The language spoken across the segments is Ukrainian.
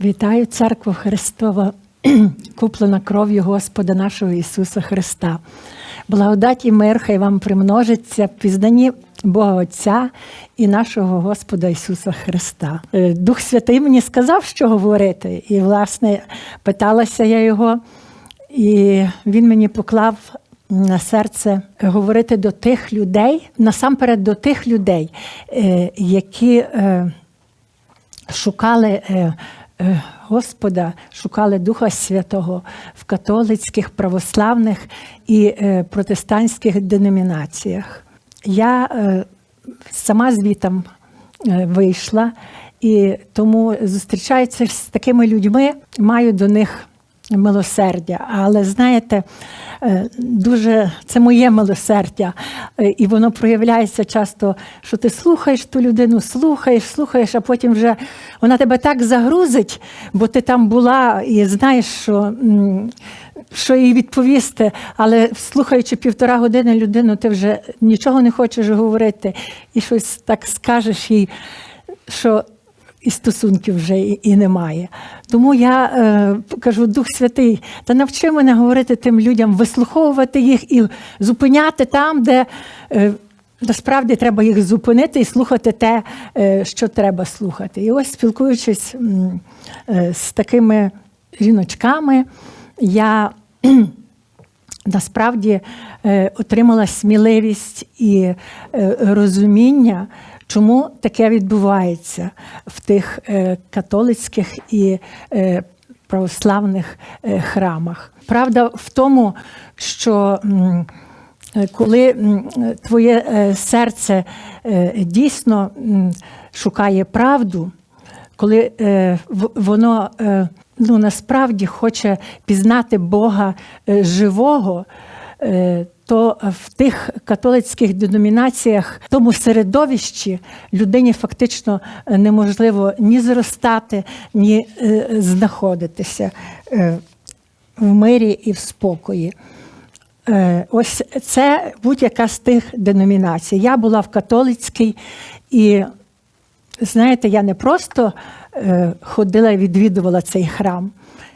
Вітаю церкву Христова, куплена кров'ю Господа нашого Ісуса Христа. Благодать і мир хай вам примножиться в пізнанні Бога Отця і нашого Господа Ісуса Христа. Е, Дух Святий мені сказав, що говорити, і, власне, питалася я його, і він мені поклав на серце говорити до тих людей, насамперед до тих людей, е, які. е, шукали Господа, шукали Духа Святого в католицьких, православних і е, протестантських деномінаціях. Я е, сама звітом е, вийшла, і тому зустрічаюся з такими людьми, маю до них милосердя. Але знаєте, е, дуже це моє милосердя, е, і воно проявляється часто, що ти слухаєш ту людину, слухаєш, слухаєш, а потім вже вона тебе так загрузить, бо ти там була і знаєш, що. Що їй відповісти, але слухаючи півтора години людину, ти вже нічого не хочеш говорити, і щось так скажеш їй, що і стосунків вже і, і немає. Тому я е, кажу, Дух Святий, та навчи мене говорити тим людям, вислуховувати їх і зупиняти там, де е, насправді треба їх зупинити і слухати те, е, що треба слухати. І ось спілкуючись е, з такими жіночками, я насправді е, отримала сміливість і е, розуміння, чому таке відбувається в тих е, католицьких і е, православних е, храмах. Правда в тому, що коли твоє серце дійсно шукає правду, коли воно ну, насправді хоче пізнати Бога живого, то в тих католицьких деномінаціях, в тому середовищі людині фактично е, неможливо ні зростати, ні е, знаходитися е, в мирі і в спокої. Е, Ось це будь-яка з тих деномінацій. Я була в католицькій, і знаєте, я не просто е, ходила і відвідувала цей храм.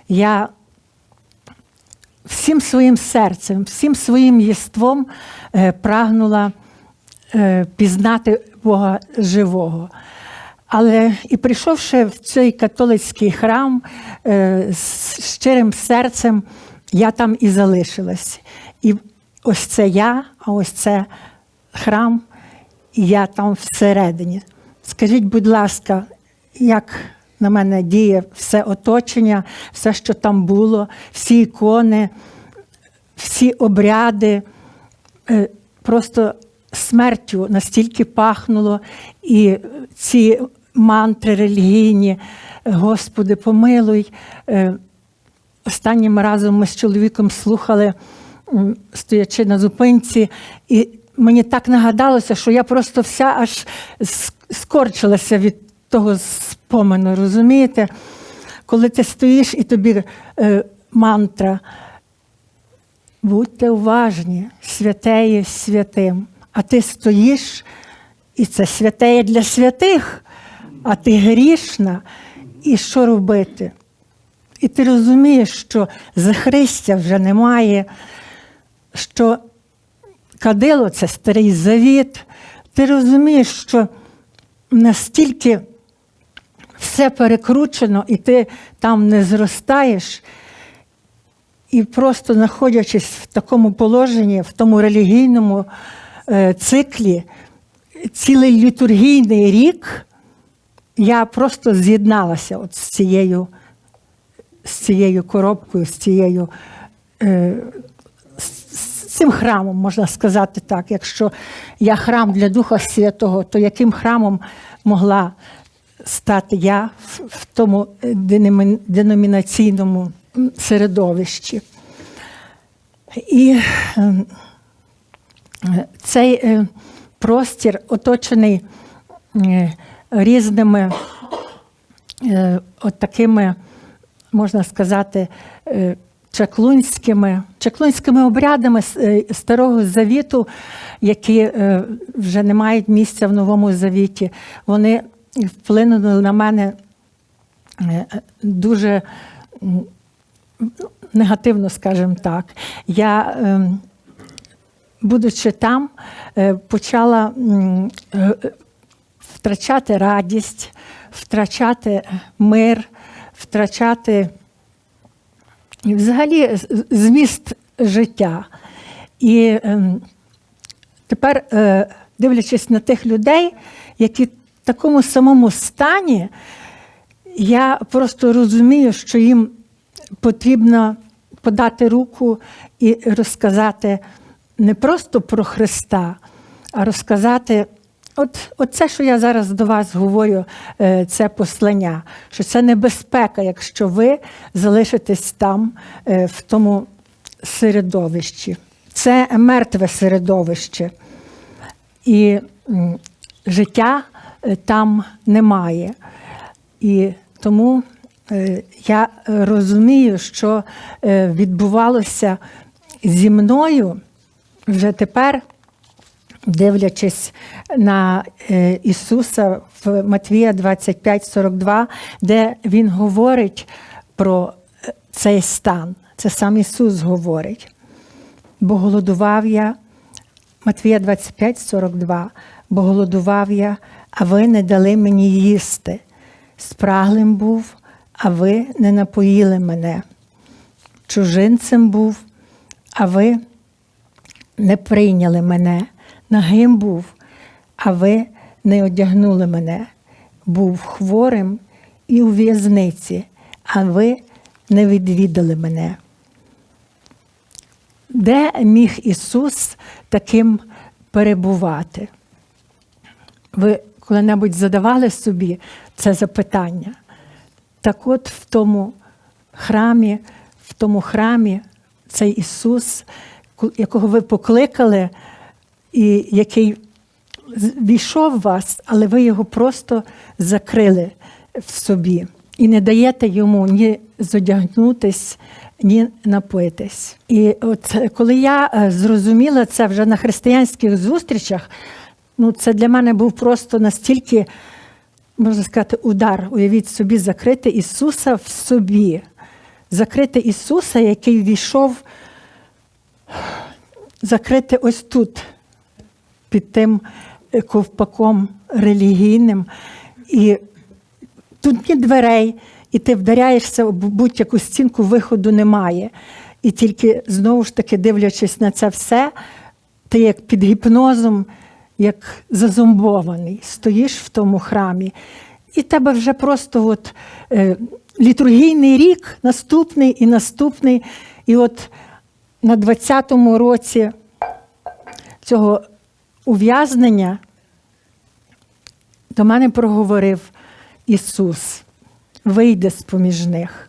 Я всім своїм серцем, всім своїм єством е, прагнула е, пізнати Бога живого. Але і прийшовши в цей католицький храм е, з щирим серцем, я там і залишилась. І ось це я, а ось це храм, і я там всередині. Скажіть, будь ласка, як на мене діє все оточення, все, що там було, всі ікони, всі обряди, е, просто смертю настільки пахнуло, і ці мантри релігійні, Господи, помилуй. Е, Останнім разом ми з чоловіком слухали, стоячи на зупинці, і мені так нагадалося, що я просто вся аж скорчилася від того спомену, розумієте? Коли ти стоїш і тобі е, мантра, будьте уважні, святе є святим. А ти стоїш, і це святе є для святих, а ти грішна. І що робити? І ти розумієш, що захристя вже немає, що кадило це старий завіт. Ти розумієш, що настільки все перекручено, і ти там не зростаєш. І просто знаходячись в такому положенні, в тому релігійному е, циклі, цілий літургійний рік, я просто з'єдналася от з цією, з цією коробкою, з цією. Е, з цим храмом, можна сказати так. Якщо я храм для Духа Святого, то яким храмом могла стати в, тому е, деномінаційному середовищі? І е, е, цей е, простір оточений е, різними от такими, можна сказати, чаклунськими, чаклунськими обрядами Старого Завіту, які вже не мають місця в Новому Завіті. Вони вплинули на мене е, дуже ну, негативно, скажімо так. Я, ем, будучи там, е, почала е, е, втрачати радість, втрачати мир, втрачати взагалі зміст життя. І ем, тепер, е, дивлячись на тих людей, які такому самому стані, я просто розумію, що їм потрібно подати руку і розказати не просто про Христа, а розказати. От, от це, що я зараз до вас говорю, е, це послання, що це небезпека, якщо ви залишитесь там, е, в тому середовищі. Це мертве середовище. І життя там немає. І тому е, я е, розумію, що е, відбувалося зі мною вже тепер, дивлячись на е, Ісуса в Матвія 25:42, де Він говорить про е, цей стан. Це сам Ісус говорить. Бо голодував я, Матвія 25, 42. Бо голодував я, а ви не дали мені їсти. Спраглим був, а ви не напоїли мене. Чужинцем був, а ви не прийняли мене. Нагим був, а ви не одягнули мене. Був хворим і у в'язниці, а ви не відвідали мене. Де міг Ісус таким перебувати? Ви коли-небудь задавали собі це запитання? Так от в тому храмі, в тому храмі цей Ісус, якого ви покликали, і який війшов в вас, але ви його просто закрили в собі і не даєте йому ні зодягнутись, ні напитись. І от коли я е, зрозуміла це вже на християнських зустрічах, ну це для мене був просто настільки, можна сказати, удар. Уявіть собі, закрити Ісуса в собі, закрити Ісуса, який війшов, закрити ось тут, під тим е, ковпаком релігійним. І тут ні дверей, і ти вдаряєшся в будь-яку стінку, виходу немає. І тільки знову ж таки, дивлячись на це все, ти як під гіпнозом, як зазомбований, стоїш в тому храмі, і тебе вже просто от, е, літургійний рік, наступний і наступний. І от на 20-му році цього ув'язнення до мене проговорив Ісус, вийде з поміж них.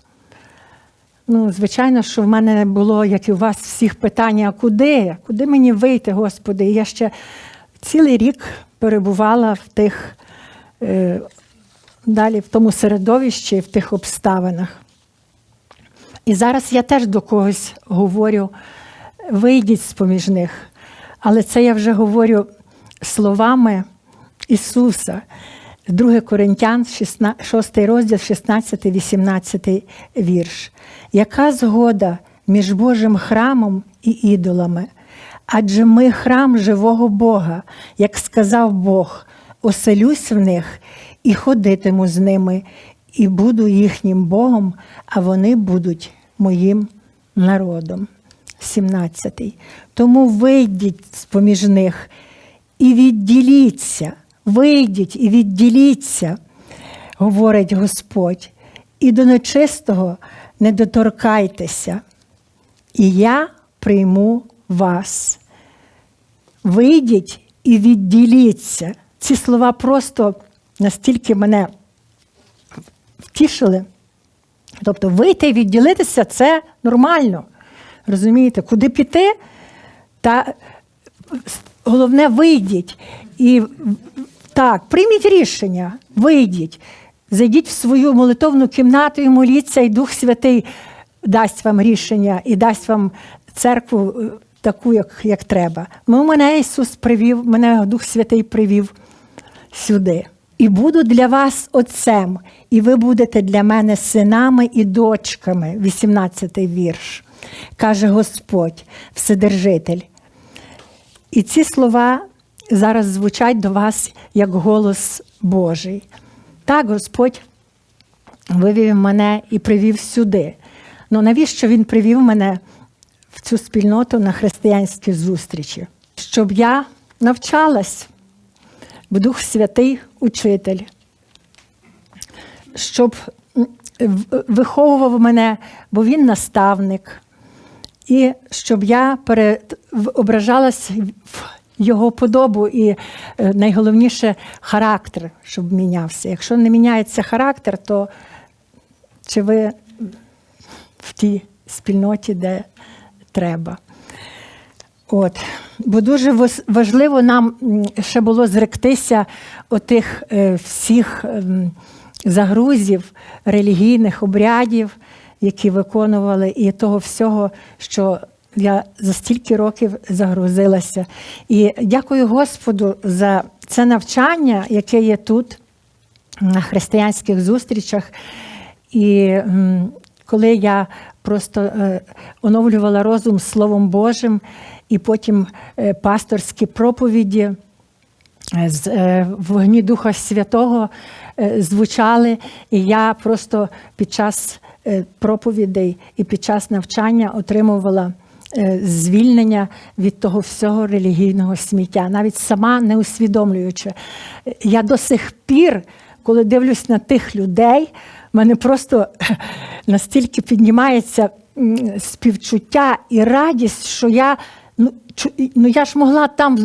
Ну, звичайно, що в мене було, як і у вас всіх, питання: куди? Куди мені вийти, Господи? І я ще цілий рік перебувала в тих, е, далі в тому середовищі, в тих обставинах. І зараз я теж до когось говорю: вийдіть з поміж них. Але це я вже говорю словами Ісуса. 2 Коринтян, 6 розділ, 16-18 вірш. Яка згода між Божим храмом і ідолами? Адже ми храм живого Бога, як сказав Бог, оселюсь в них і ходитиму з ними, і буду їхнім Богом, а вони будуть моїм народом. 17. Тому вийдіть з поміж них і відділіться, вийдіть і відділіться, говорить Господь, і до нечистого не доторкайтеся, і я прийму вас. Вийдіть і відділіться. Ці слова просто настільки мене втішили. Тобто вийти і відділитися це нормально. Розумієте, куди піти, та головне вийдіть. І так, прийміть рішення, вийдіть, зайдіть в свою молитовну кімнату і моліться, і Дух Святий дасть вам рішення і дасть вам церкву е, таку, як, як треба. Ну, мене Ісус привів, мене Дух Святий привів сюди. І буду для вас отцем, і ви будете для мене синами і дочками. 18-й вірш. Каже Господь, Вседержитель. І ці слова зараз звучать до вас як голос Божий. Так, Господь вивів мене і привів сюди. Ну навіщо він привів мене в цю спільноту на християнські зустрічі? Щоб я навчалась, бо Дух Святий учитель, щоб виховував мене, бо він наставник, і щоб я ображалась в його подобу і е, найголовніше характер, щоб мінявся. Якщо не міняється характер, то чи ви в тій спільноті, де треба. От. Бо дуже важливо нам ще було зректися отих е, всіх ем, загрузів, релігійних обрядів, які виконували, і того всього, що я за стільки років загрузилася. І дякую Господу за це навчання, яке є тут, на християнських зустрічах. І коли я просто е, оновлювала розум Словом Божим, і потім е, пасторські проповіді е, з вогні Духа Святого звучали, і я просто під час проповідей і під час навчання отримувала звільнення від того всього релігійного сміття, навіть сама не усвідомлюючи. Я до сих пір, коли дивлюсь на тих людей, мене просто настільки піднімається співчуття і радість, що я ну, ну я ж могла там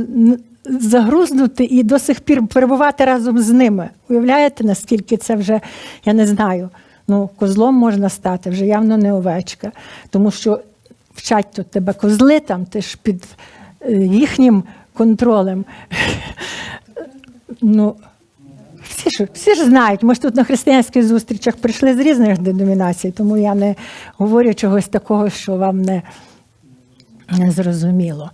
загрузнути і до сих пір перебувати разом з ними. Уявляєте, наскільки це вже, я не знаю. Ну, козлом можна стати, вже явно не овечка. Тому що вчать тут тебе козли, там ти ж під е, їхнім контролем. Ну, всі ж, всі ж знають, ми ж тут на християнських зустрічах прийшли з різних деномінацій, тому я не говорю чогось такого, що вам не, не зрозуміло.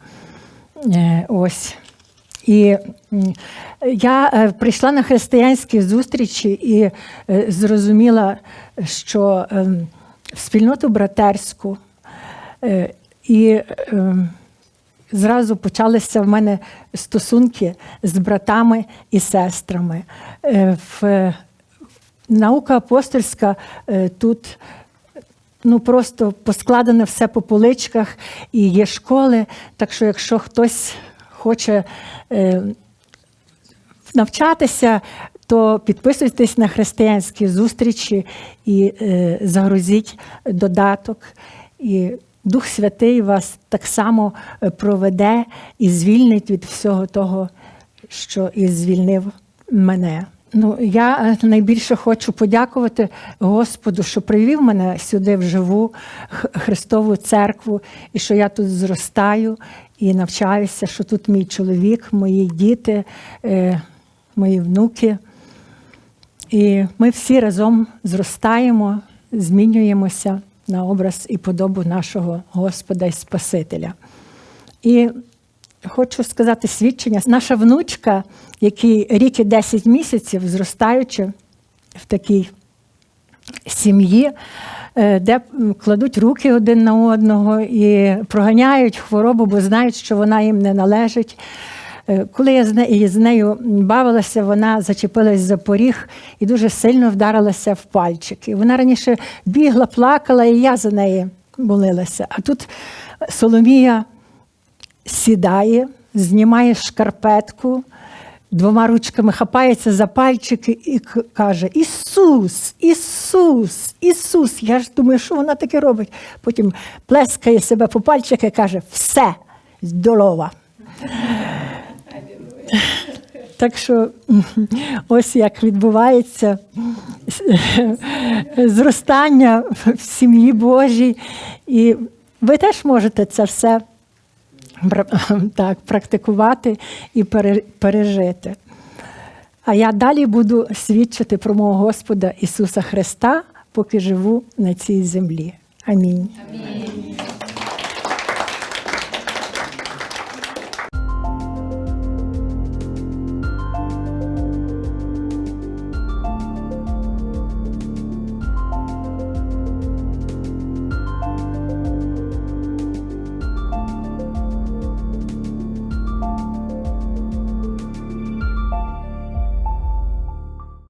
Е, Ось. І я е, прийшла на християнські зустрічі і е, зрозуміла, що ем, в спільноту братерську і ем, зразу почалися в мене стосунки з братами і сестрами. Е, В наука апостольська е, тут ну просто поскладено все по поличках і є школи. Так що, якщо хтось хоче е, навчатися, то підписуйтесь на християнські зустрічі і е, загрузіть додаток. І Дух Святий вас так само е, проведе і звільнить від всього того, що і звільнив мене. Ну, я е, найбільше хочу подякувати Господу, що привів мене сюди в живу Христову церкву, і що я тут зростаю і навчаюся, що тут мій чоловік, мої діти, е, мої внуки. І ми всі разом зростаємо, змінюємося на образ і подобу нашого Господа і Спасителя. І хочу сказати свідчення. Наша внучка, який рік і 10 місяців, зростаючи в такій сім'ї, е, де кладуть руки один на одного і проганяють хворобу, бо знають, що вона їм не належить. Е, Коли я з нею, бавилася, вона зачепилась за поріг і дуже сильно вдарилася в пальчики. Вона раніше бігла, плакала, і я за неї молилася. А тут Соломія сідає, знімає шкарпетку, двома ручками хапається за пальчики і каже: Ісус, Ісус, Ісус. Я ж думаю, що вона таке робить. Потім плескає себе по пальчики і каже: все, здорова. Так що ось як відбувається зростання в сім'ї Божій. І ви теж можете це все так, практикувати і пережити. А я далі буду свідчити про мого Господа Ісуса Христа, поки живу на цій землі. Амінь. Амінь.